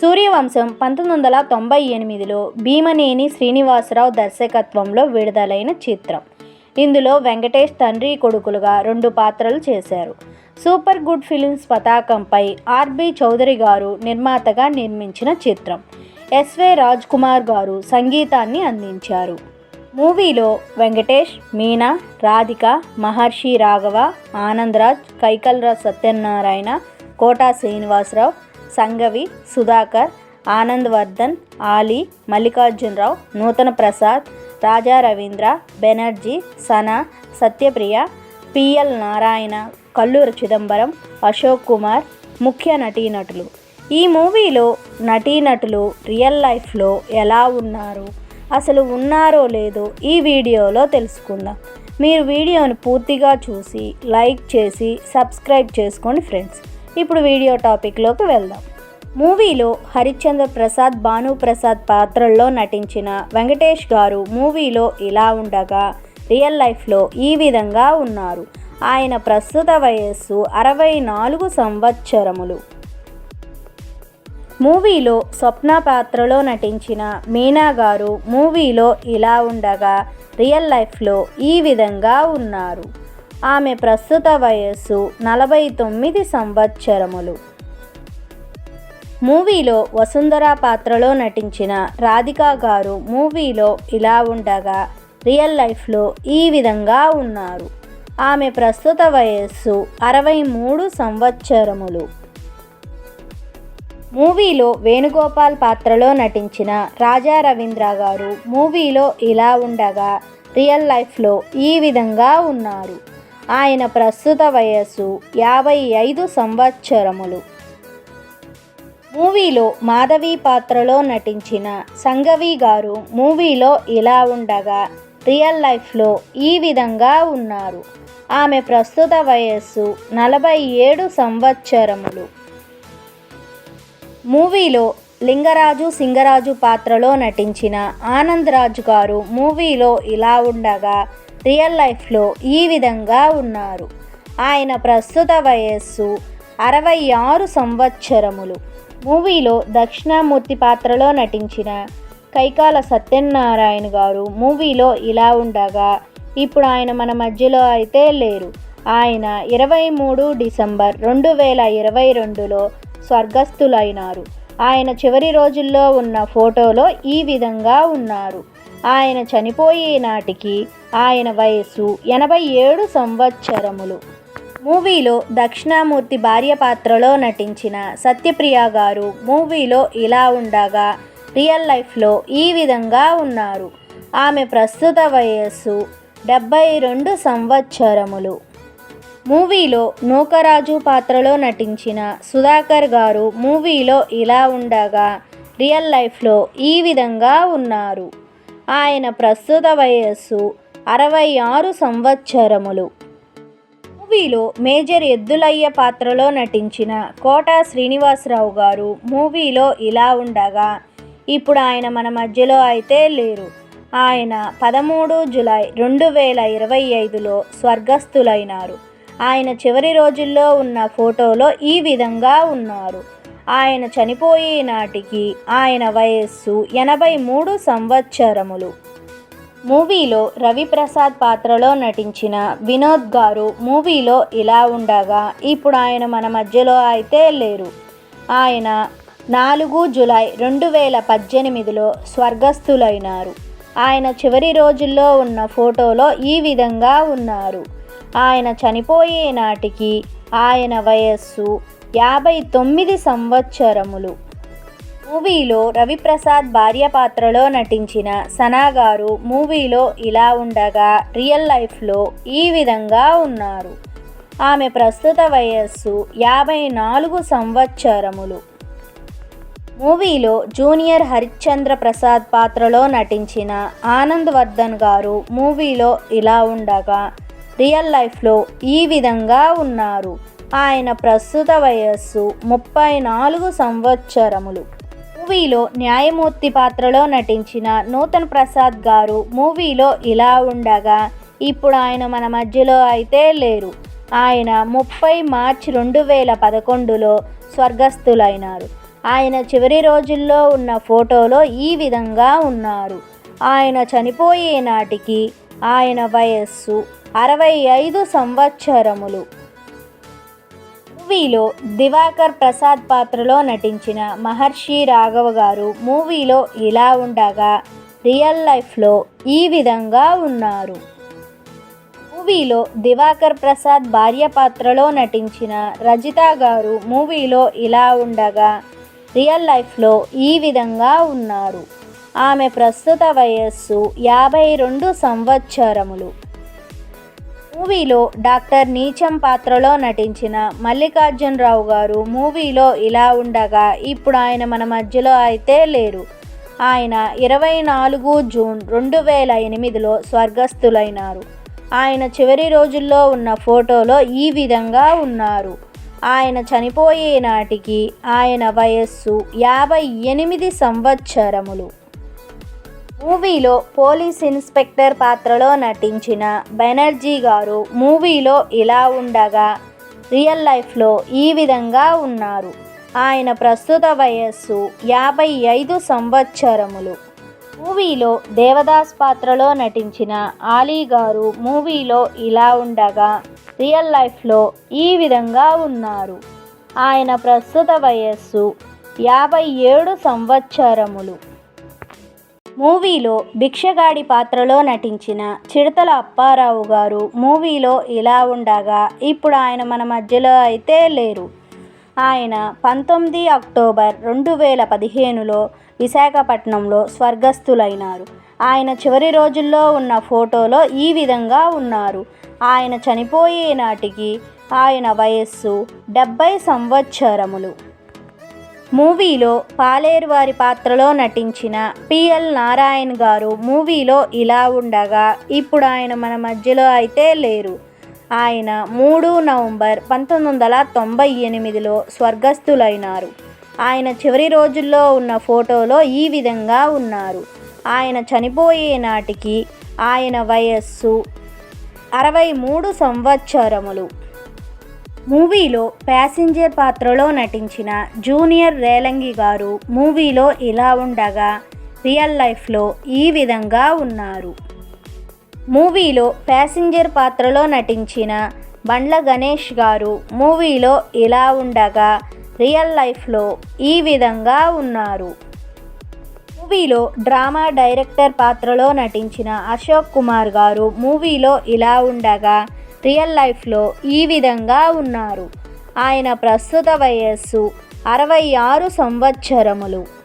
సూర్యవంశం పంతొమ్మిది వందల తొంభై ఎనిమిదిలో భీమనేని శ్రీనివాసరావు దర్శకత్వంలో విడుదలైన చిత్రం. ఇందులో వెంకటేష్ తండ్రి కొడుకులుగా రెండు పాత్రలు చేశారు. సూపర్ గుడ్ ఫిలిమ్స్ పతాకంపై ఆర్బి చౌదరి గారు నిర్మాతగా నిర్మించిన చిత్రం. ఎస్వే రాజ్ కుమార్ గారు సంగీతాన్ని అందించారు. మూవీలో వెంకటేష్ మీనా రాధిక మహర్షి రాఘవ ఆనందరాజ్ కైకల్రాజ్ సత్యనారాయణ కోటా శ్రీనివాసరావు సంగవి సుధాకర్ ఆనంద్ వర్ధన్ ఆలీ మల్లికార్జునరావు నూతన ప్రసాద్ రాజా రవీంద్ర బెనర్జీ సనా సత్యప్రియ పిఎల్ నారాయణ కల్లూరు చిదంబరం అశోక్ కుమార్ ముఖ్య నటీనటులు. ఈ మూవీలో నటీనటులు రియల్ లైఫ్లో ఎలా ఉన్నారు అసలు ఉన్నారో లేదో ఈ వీడియోలో తెలుసుకుందాం. మీరు వీడియోను పూర్తిగా చూసి లైక్ చేసి సబ్స్క్రైబ్ చేసుకోండి ఫ్రెండ్స్. ఇప్పుడు వీడియో టాపిక్లోకి వెళ్దాం. మూవీలో హరిశ్చంద్ర ప్రసాద్ భాను ప్రసాద్ పాత్రల్లో నటించిన వెంకటేష్ గారు మూవీలో ఇలా ఉండగా రియల్ లైఫ్లో ఈ విధంగా ఉన్నారు. ఆయన ప్రస్తుత వయస్సు అరవై నాలుగు సంవత్సరములు. మూవీలో స్వప్న పాత్రలో నటించిన మీనా గారు మూవీలో ఇలా ఉండగా రియల్ లైఫ్లో ఈ విధంగా ఉన్నారు. ఆమె ప్రస్తుత వయస్సు నలభై తొమ్మిది సంవత్సరములు. మూవీలో వసుంధర పాత్రలో నటించిన రాధికా గారు మూవీలో ఇలా ఉండగా రియల్ లైఫ్లో ఈ విధంగా ఉన్నారు. ఆమె ప్రస్తుత వయస్సు అరవై మూడు సంవత్సరములు. మూవీలో వేణుగోపాల్ పాత్రలో నటించిన రాజా రవీంద్ర గారు మూవీలో ఇలా ఉండగా రియల్ లైఫ్లో ఈ విధంగా ఉన్నారు. ఆయన ప్రస్తుత వయస్సు యాభై ఐదు సంవత్సరములు. మూవీలో మాధవి పాత్రలో నటించిన సంగవి గారు మూవీలో ఇలా ఉండగా రియల్ లైఫ్లో ఈ విధంగా ఉన్నారు. ఆమె ప్రస్తుత వయస్సు నలభై ఏడు సంవత్సరములు. మూవీలో లింగరాజు సింగరాజు పాత్రలో నటించిన ఆనందరాజు గారు మూవీలో ఇలా ఉండగా రియల్ లైఫ్లో ఈ విధంగా ఉన్నారు. ఆయన ప్రస్తుత వయస్సు అరవై ఆరు సంవత్సరములు. మూవీలో దక్షిణామూర్తి పాత్రలో నటించిన కైకాల సత్యనారాయణ గారు మూవీలో ఇలా ఉండగా ఇప్పుడు ఆయన మన మధ్యలో అయితే లేరు. ఆయన ఇరవై మూడు డిసెంబర్ రెండు వేల ఇరవై రెండులో స్వర్గస్థులైనారు. ఆయన చివరి రోజుల్లో ఉన్న ఫోటోలో ఈ విధంగా ఉన్నారు. ఆయన చనిపోయే నాటికి ఆయన వయస్సు ఎనభై ఏడు సంవత్సరములు. మూవీలో దక్షిణామూర్తి భార్య పాత్రలో నటించిన సత్యప్రియ గారు మూవీలో ఇలా ఉండగా రియల్ లైఫ్లో ఈ విధంగా ఉన్నారు. ఆమె ప్రస్తుత వయస్సు డెబ్బై రెండు సంవత్సరములు. మూవీలో నూకరాజు పాత్రలో నటించిన సుధాకర్ గారు మూవీలో ఇలా ఉండగా రియల్ లైఫ్లో ఈ విధంగా ఉన్నారు. ఆయన ప్రస్తుత వయస్సు అరవై ఆరు సంవత్సరములు. మూవీలో మేజర్ ఎద్దులయ్య పాత్రలో నటించిన కోట శ్రీనివాసరావు గారు మూవీలో ఇలా ఉండగా ఇప్పుడు ఆయన మన మధ్యలో అయితే లేరు. ఆయన పదమూడు జులై రెండు వేల ఇరవై ఐదులో స్వర్గస్థులైనారు. ఆయన చివరి రోజుల్లో ఉన్న ఫోటోలో ఈ విధంగా ఉన్నారు. ఆయన చనిపోయే నాటికి ఆయన వయస్సు ఎనభై మూడు సంవత్సరములు. మూవీలో రవిప్రసాద్ పాత్రలో నటించిన వినోద్ గారు మూవీలో ఇలా ఉండగా ఇప్పుడు ఆయన మన మధ్యలో అయితే లేరు. ఆయన నాలుగు జులై రెండు వేల పద్దెనిమిదిలో స్వర్గస్థులైనారు. ఆయన చివరి రోజుల్లో ఉన్న ఫోటోలో ఈ విధంగా ఉన్నారు. ఆయన చనిపోయే నాటికి ఆయన వయస్సు యాభై తొమ్మిది సంవత్సరములు. మూవీలో రవిప్రసాద్ భార్య పాత్రలో నటించిన సనా గారు మూవీలో ఇలా ఉండగా రియల్ లైఫ్లో ఈ విధంగా ఉన్నారు. ఆమె ప్రస్తుత వయస్సు యాభై నాలుగు సంవత్సరములు. మూవీలో జూనియర్ హరిశ్చంద్ర ప్రసాద్ పాత్రలో నటించిన ఆనంద్ వర్ధన్ గారు మూవీలో ఇలా ఉండగా రియల్ లైఫ్లో ఈ విధంగా ఉన్నారు. ఆయన ప్రస్తుత వయస్సు ముప్పై నాలుగు సంవత్సరములు. మూవీలో న్యాయమూర్తి పాత్రలో నటించిన నూతన్ ప్రసాద్ గారు మూవీలో ఇలా ఉండగా ఇప్పుడు ఆయన మన మధ్యలో అయితే లేరు. ఆయన ముప్పై మార్చ్ రెండు వేల పదకొండులో స్వర్గస్థులైనారు. ఆయన చివరి రోజుల్లో ఉన్న ఫోటోలో ఈ విధంగా ఉన్నారు. ఆయన చనిపోయే నాటికి ఆయన వయస్సు అరవై ఐదు సంవత్సరములు. మూవీలో దివాకర్ ప్రసాద్ పాత్రలో నటించిన మహర్షి రాఘవ గారు మూవీలో ఇలా ఉండగా రియల్ లైఫ్లో ఈ విధంగా ఉన్నారు. మూవీలో దివాకర్ ప్రసాద్ భార్య పాత్రలో నటించిన రజిత గారు మూవీలో ఇలా ఉండగా రియల్ లైఫ్లో ఈ విధంగా ఉన్నారు. ఆమె ప్రస్తుత వయస్సు యాభై రెండు సంవత్సరములు. మూవీలో డాక్టర్ నీచం పాత్రలో నటించిన మల్లికార్జునరావు గారు మూవీలో ఇలా ఉండగా ఇప్పుడు ఆయన మన మధ్యలో అయితే లేరు. ఆయన ఇరవై నాలుగు జూన్ రెండు వేల ఎనిమిదిలో స్వర్గస్థులైనారు. ఆయన చివరి రోజుల్లో ఉన్న ఫోటోలో ఈ విధంగా ఉన్నారు. ఆయన చనిపోయే నాటికి ఆయన వయస్సు యాభై ఎనిమిది సంవత్సరములు. మూవీలో పోలీస్ ఇన్స్పెక్టర్ పాత్రలో నటించిన బెనర్జీ గారు మూవీలో ఇలా ఉండగా రియల్ లైఫ్లో ఈ విధంగా ఉన్నారు. ఆయన ప్రస్తుత వయస్సు యాభై ఐదు సంవత్సరములు. మూవీలో దేవదాస్ పాత్రలో నటించిన ఆలీ గారు మూవీలో ఇలా ఉండగా రియల్ లైఫ్లో ఈ విధంగా ఉన్నారు. ఆయన ప్రస్తుత వయస్సు యాభై ఏడు సంవత్సరములు. మూవీలో భిక్షగాడి పాత్రలో నటించిన చిడతల అప్పారావు గారు మూవీలో ఇలా ఉండగా ఇప్పుడు ఆయన మన మధ్యలో అయితే లేరు. ఆయన పంతొమ్మిది అక్టోబర్ రెండు వేల పదిహేనులో విశాఖపట్నంలో స్వర్గస్థులైనారు. ఆయన చివరి రోజుల్లో ఉన్న ఫోటోలో ఈ విధంగా ఉన్నారు. ఆయన చనిపోయే నాటికి ఆయన వయస్సు డెబ్భై సంవత్సరములు. మూవీలో పాలేరు వారి పాత్రలో నటించిన పిఎల్ నారాయణ్ గారు మూవీలో ఇలా ఉండగా ఇప్పుడు ఆయన మన మధ్యలో అయితే లేరు. ఆయన మూడు నవంబర్ పంతొమ్మిది వందల తొంభై ఎనిమిదిలో స్వర్గస్థులైనారు. ఆయన చివరి రోజుల్లో ఉన్న ఫోటోలో ఈ విధంగా ఉన్నారు. ఆయన చనిపోయే నాటికి ఆయన వయస్సు అరవై మూడు సంవత్సరములు. మూవీలో ప్యాసింజర్ పాత్రలో నటించిన జూనియర్ రేలంగి గారు మూవీలో ఇలా ఉండగా రియల్ లైఫ్లో ఈ విధంగా ఉన్నారు. మూవీలో ప్యాసింజర్ పాత్రలో నటించిన బండ్ల గణేష్ గారు మూవీలో ఇలా ఉండగా రియల్ లైఫ్లో ఈ విధంగా ఉన్నారు. మూవీలో డ్రామా డైరెక్టర్ పాత్రలో నటించిన అశోక్ కుమార్ గారు మూవీలో ఇలా ఉండగా రియల్ లైఫ్లో ఈ విధంగా ఉన్నారు. ఆయన ప్రస్తుత వయస్సు అరవై ఆరు సంవత్సరములు.